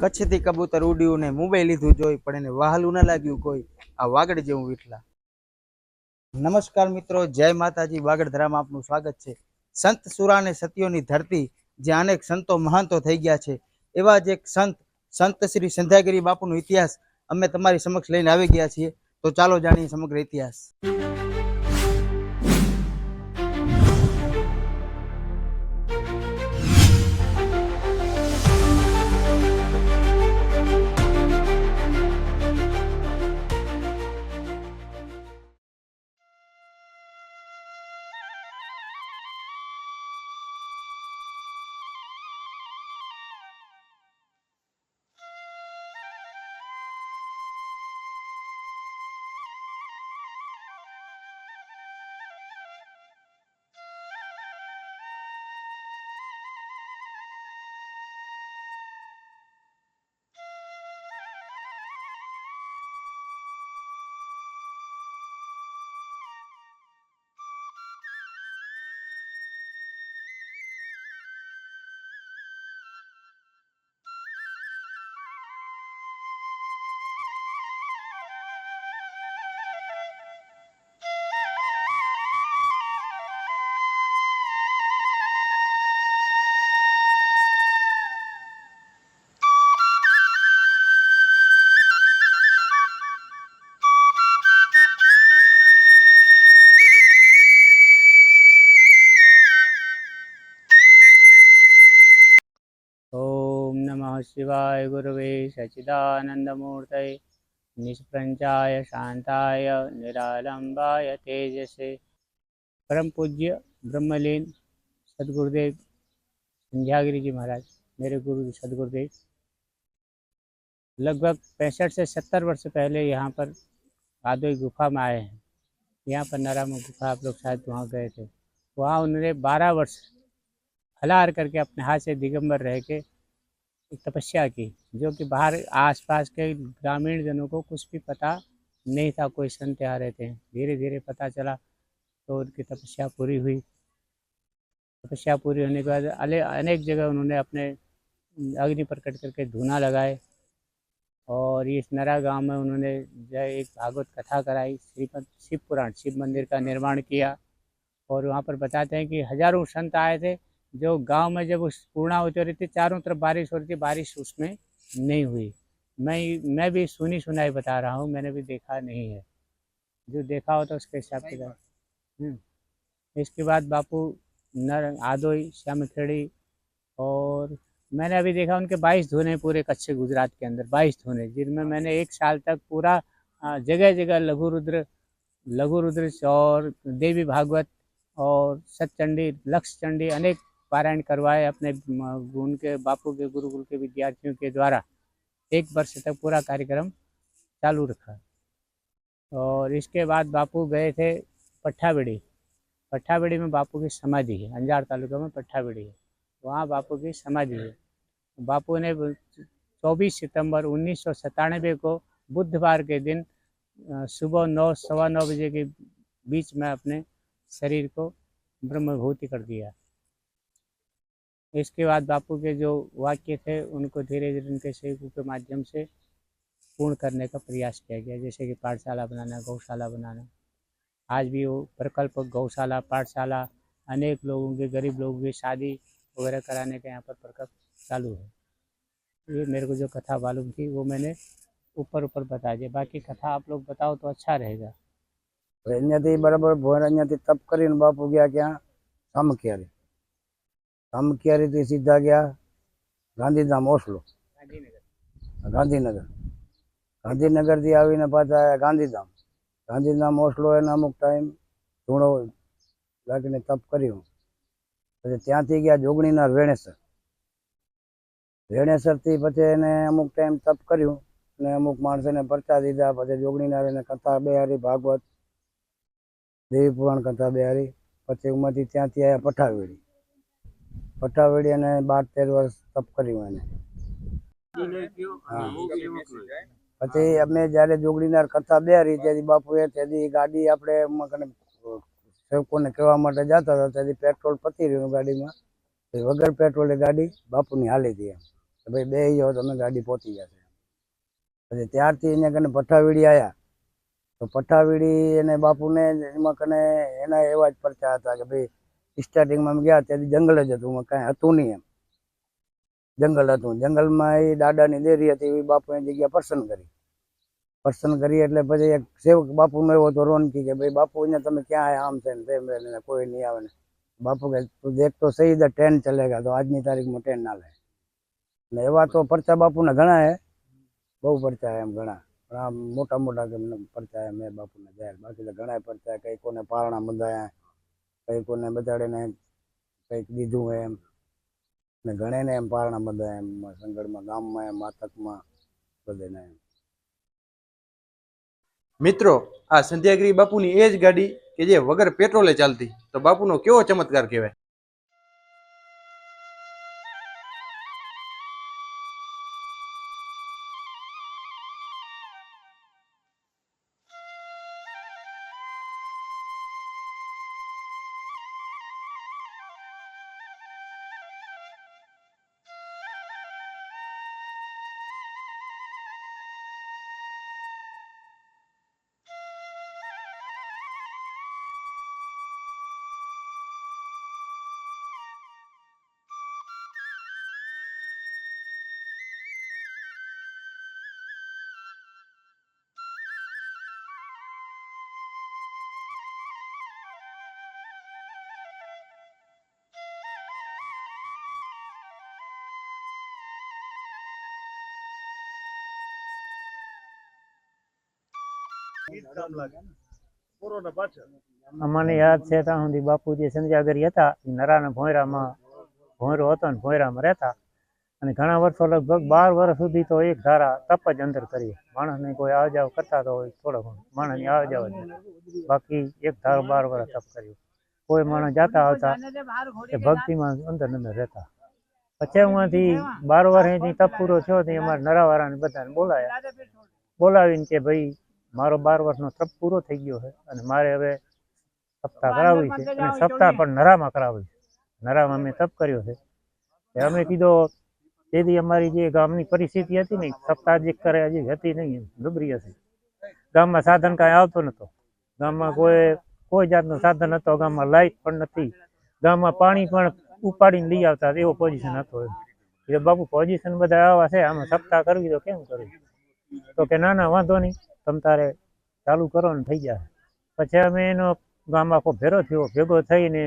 કચ્છથી કબૂતર ઉડ્યું ને મુંબઈ લીધું જોઈ પણ એને વહાલું ન લાગ્યું કોઈ. આ વાગડ જેવું વીટલા નમસ્કાર મિત્રો, જય માતાજી. વાગડધરામાં આપનું સ્વાગત છે. સંત સુરા અને સતીઓની ધરતી જ્યાં અનેક સંતો મહાંતો થઈ ગયા છે. એવા જ એક સંત સંત શ્રી સંધ્યાગીરી બાપુનો ઇતિહાસ અમે તમારી સમક્ષ લઈને આવી ગયા છીએ. તો ચાલો જાણીએ સમગ્ર ઇતિહાસ. शिवाय गुरवे सच्चिदानन्दमूर्तये, निष्प्रञ्चाय शान्ताय, निरालम्बाय तेजसे। परम पूज्य ब्रह्मलीन सदगुरुदेव संध्यागिरी जी महाराज, मेरे गुरु जी सदगुरुदेव। लगभग पैंसठ से सत्तर वर्ष पहले यहाँ पर आदोई गुफा में आए हैं। यहाँ पर नरामा गुफा आप लोग शायद वहाँ गए थे। वहाँ उन्होंने बारह वर्ष फलाहार करके अपने हाथ से दिगंबर रह के तपस्या की, जो कि बाहर आसपास के ग्रामीण जनों को कुछ भी पता नहीं था, कोई संत यहाँ रहते हैं। धीरे धीरे पता चला तो उनकी तपस्या पूरी हुई। तपस्या पूरी होने के बाद अनेक जगह उन्होंने अपने अग्नि प्रकट करके धूना लगाए और इस नरा गाँव में उन्होंने जो एक भागवत कथा कराई, श्रीमद, शिव पुराण, शिव मंदिर का निर्माण किया और वहाँ पर बताते हैं कि हज़ारों संत आए थे जो गाँव में जब उस पूर्णाहुति हो रही थी चारों तरफ़ बारिश हो रही थी बारिश उसमें नहीं हुई। मैं मैं भी सुनी सुनाई बता रहा हूँ मैंने भी देखा नहीं है। जो देखा हो तो उसके हिसाब से हम्म। इसके बाद बापू नर आदोई श्यामखेड़ी और मैंने अभी देखा उनके बाईस धुने पूरे कच्छ गुजरात के अंदर बाईस धुने जिनमें मैंने एक साल तक पूरा जगह जगह लघु रुद्र लघु रुद्र और देवी भागवत और सतचंडी लक्ष्य चंडी अनेक पारायण करवाए अपने उनके बापू के, गुरुकुल के विद्यार्थियों के द्वारा एक वर्ष तक पूरा कार्यक्रम चालू रखा। और इसके बाद बापू गए थे पट्ठाबेड़ी। पट्ठाबेड़ी में बापू की समाधि है, अंजार तालुका में पट्ठाबेड़ी है। वहाँ बापू की समाधि है। बापू ने चौबीस सितंबर उन्नीस सौ सतानबे को बुधवार के दिन सुबह नौ, सवा नौ बजे के बीच में अपने शरीर को ब्रह्मभूति कर दिया। इसके बाद बापू के जो वाक्य थे, उनको धीरे धीरे उनके सेवकों के माध्यम से पूर्ण करने का प्रयास किया गया, जैसे कि पाठशाला बनाना, गौशाला बनाना। आज भी वो प्रकल्प, गौशाला, पाठशाला, अनेक लोगों के, गरीब लोगों की शादी वगैरह कराने का यहाँ पर प्रकल्प चालू है। ये मेरे को जो कथा मालूम थी, वो मैंने ऊपर ऊपर बता दिया। बाकी कथा आप लोग बताओ तो अच्छा रहेगा। बराबर भोर तब कर बाप गया क्या हम क्या સામખિયારીથી સીધા ગયા? ગાંધીધામ, ઓસલો. ગાંધીનગર. ગાંધીનગરથી આવીને પાછા આવ્યા ગાંધીધામ. ગાંધીધામ, ઓસલો એને અમુક ટાઈમ ધૂણો લાગીને તપ કર્યું. પછી ત્યાંથી ગયા જોગણીના વેણેસર વેણેસરથી પછી એને અમુક ટાઈમ તપ કર્યું અને અમુક માણસોને પરચા દીધા. પછી જોગણીના એને કથા બેહારી, ભાગવત દેવી પુરાણ કથા બેહારી. પછી ઉમાંથી ત્યાંથી આવ્યા પઠાવેડી પઠાવેડી અને બાર, તેર વર્ષ તપ કર્યું એને. પછી અમે જ્યારે જોગડીનાર કથા બે હારી ત્યાંથી બાપુએ ત્યાંથી ગાડી આપણે સેવકોને કહેવા માટે જતા હતા, ત્યાંથી પેટ્રોલ પતી રહ્યું ગાડીમાં. વગર પેટ્રોલે ગાડી બાપુની હાલી હતી એમ. કે ભાઈ બે જાઓ તમે ગાડી પહોંચી જશે. પછી ત્યારથી એને કને પઠાવીડી આવ્યા તો પઠાવીડી એને બાપુને એમાં કને એના એવા જ પરચા હતા કે ભાઈ સ્ટાર્ટિંગમાં ગયા ત્યારે જંગલ જ હતું કાંઈ હતું નહીં એમ. જંગલ હતું. જંગલમાં એ દાદાની દેરી હતી એ બાપુએ જગ્યા પસંદ કરી. પસંદ કરી એટલે પછી એક સેવક બાપુનો એવો તો રોનકી, કે ભાઈ, બાપુ, અહીંયા તમે ક્યાં આવ્યા આમ છે ને તેમ ને કોઈ નહીં આવે ને. બાપુ કે તું દેખ તો સહી દર ટ્રેન ચલેગા તો આજની તારીખમાં ટ્રેન ના લે. ને એવા તો પરચા બાપુના ઘણા હે. બહુ પરચા એમ ઘણા. પણ આમ મોટા મોટા પરચા મેં બાપુના જાય બાકી તો ઘણા પરચા, કઈ કોને પારણા બંધાયા કઈ કોને બધાડેને કંઈક દીધું એમ. ને ઘણેને એમ, પારણા બધા એમ, સંગડમાં, ગામમાં એમ માતકમાં બધાને એમ. મિત્રો, આ સંધ્યાગીરી બાપુની એ જ ગાડી કે જે વગર પેટ્રોલે ચાલતી. તો બાપુનો કેવો ચમત્કાર કહેવાય? અમને યાદ છે ત્યાં સુધી બાપુજી સંજાગરી હતા એ નરાના ભોંયરામાં ભોંયરો હતો ને ભોંયરામાં રહેતા અને ઘણા વર્ષો લગભગ બાર વર્ષ સુધી તો એક ધારા તપ જ અંદર કરી માણસને કોઈ આવ જાવ કરતા તો હોય થોડો ઘણો માણસની આવ જાવ જ બાકી એક ધારો બાર વર્ષ તપ કર્યું કોઈ માણસ જાતા આવતા એ ભક્તિમાં અંદર અંદર રહેતા પછી એમાંથી બાર વર્ષથી તપ પૂરો થયો તો અમારા નરાવાળાને બધાને બોલાયા બોલાવીને કે ભાઈ મારો બાર વર્ષનો તપ પૂરો થઈ ગયો છે અને મારે હવે સપ્તાહ કરાવવી છે અને સપ્તાહ પણ નરામાં કરાવવી છે. નરામાં મેં તપ કર્યો છે. એ અમે કીધો તેથી અમારી જે ગામની પરિસ્થિતિ હતી ને સપ્તાહ જે કરે હજી હતી નહીં નબળી હતી ગામમાં સાધન કાંઈ આવતો નતો. ગામમાં કોઈ કોઈ જાતનું સાધન હતો ગામમાં લાઇટ પણ નથી. ગામમાં પાણી પણ ઉપાડીને લઈ આવતા એવો પોઝિશન હતો એટલે બાપુ પોઝિશન બધા આવા છે. આમાં સપ્તાહ કરવી તો કેમ કરવી? તો કે, ના ના, વાંધો નહીં. તમ તારે ચાલુ કરો ને થઈ જાય પછી અમે એનો ગામ આખો ભેરો થયો. ભેગો થઈને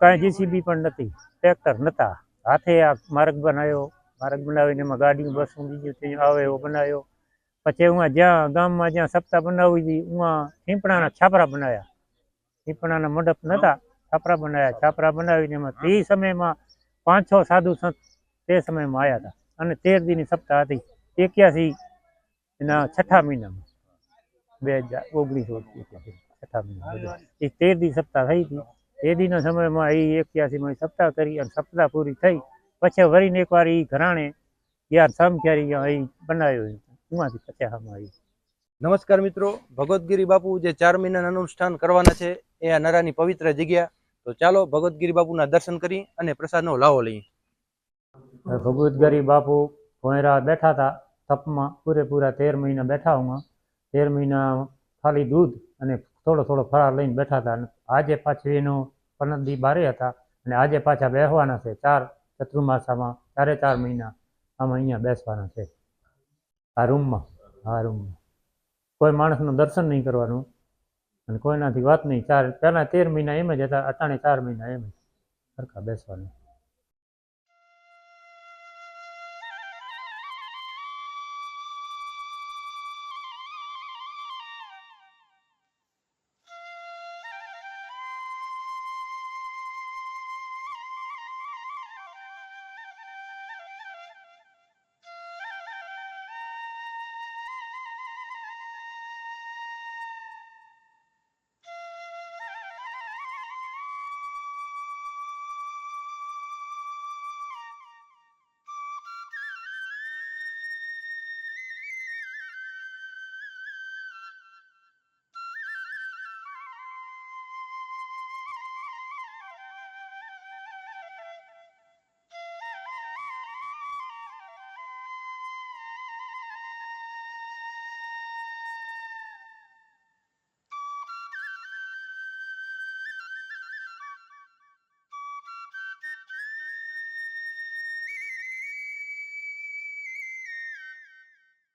કાંઈ જીસીબી પણ નથી. ટ્રેક્ટર નતા. હાથે આ માર્ગ બનાવ્યો. માર્ગ બનાવીને એમાં ગાડી બસ બીજું ત્યાં આવે એવો બનાવ્યો. પછી હું જ્યાં ગામમાં જ્યાં સપ્તાહ બનાવી હતી ઉમાં પીંપળાના છાપરા બનાવ્યા. પીંપળાના મંડપ નતા. છાપરા બનાવ્યા. છાપરા બનાવીને એમાં તે સમયમાં પાંચ, છ સાધુ સંત તે સમયમાં આવ્યા હતા. અને તેર દીની સપ્તાહ હતી. એક્યાસી એના છઠ્ઠા મહિનામાં. બે હજાર ઓગણીસો છઠ્ઠા મહિના. એ તેર દી સપ્તાહ થઈ હતી. તે દીના સમયમાં એ એક્યાસીમાં સપ્તાહ કરી અને સપ્તાહ પૂરી થઈ. પછી વળીને એકવાર એ ઘરાણે યાર સમખ્યારી અહીં બનાવ્યો પછી આમાં આવી. નમસ્કાર મિત્રો. ભગવદગીરી બાપુ જે ચાર મહિનાના અનુષ્ઠાન કરવાના છે એ આ નરાની પવિત્ર જગ્યા. તો ચાલો ભગવદગીરી બાપુના દર્શન કરી અને પ્રસાદનો લાવો લઈએ. ભગવદગીરી ગરી બાપુ ભોંયરા બેઠા હતા. તપમાં પૂરેપૂરા તેર મહિના બેઠા હું તેર મહિના ખાલી દૂધ અને થોડો થોડો ફરાર લઈને બેઠા હતા. અને આજે પાછું એનું પનદી બારે હતા અને આજે પાછા બેસવાના છે. ચાર ચતુર્માસામાં ચારે ચાર મહિના આમાં અહીંયા બેસવાના છે. આ રૂમમાં આ રૂમમાં. કોઈ માણસનું દર્શન નહીં કરવાનું અને કોઈનાથી વાત નહીં. ચાર, પહેલાં તેર મહિના એમ જ હતા, અટાણે ચાર મહિના એમ જ. સરખા બેસવાનું.